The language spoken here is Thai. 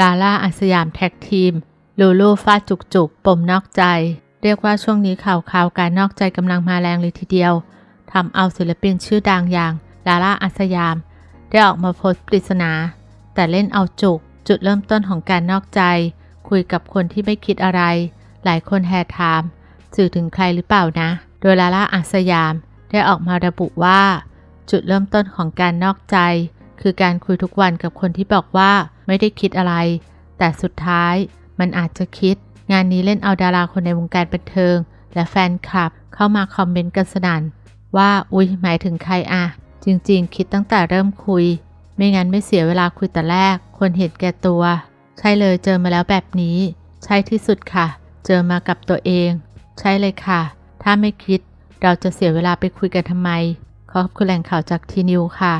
ลาล่าอัสยามแท็กทีม ลูลูฟาดจุกจุกปมนอกใจ เรียกว่าช่วงนี้ข่าวข่าวการนอกใจกำลังมาแรงเลยทีเดียวทำเอาศิลปินชื่อดังอย่างลาล่าอัสยาม ได้ออกมาโพสต์ปริศนา แต่เล่นเอาจุก จุดเริ่มต้นของการนอกใจ คุยกับคนที่ไม่คิดอะไร หลายคนแห่ถามสื่อถึงใครหรือเปล่านะ โดยลาล่าอัสยามได้ออกมาระบุว่า จุดเริ่มต้นของการนอกใจ คือการคุยทุกวันกับคนที่บอกว่าไม่ได้คิดอะไร แต่สุดท้ายมันอาจจะคิด งานนี้เล่นเอาดาราคนในวงการบันเทิง และแฟนคลับเข้ามาคอมเมนต์กันสนั่นว่าอุ๊ยหมายถึงใครอะจริงๆ คิดตั้งแต่เริ่มคุย ไม่งั้นไม่เสียเวลาคุยแต่แรก คนเห็นแก่ตัว ใช่เลยเจอมาแล้วแบบนี้ ใช่ที่สุดค่ะ เจอมากับตัวเอง ใช่เลยค่ะ ถ้าไม่คิดเราจะเสียเวลาไปคุยกันทำไมขอบคุณแหล่งข่าวจากทีนิวค่ะ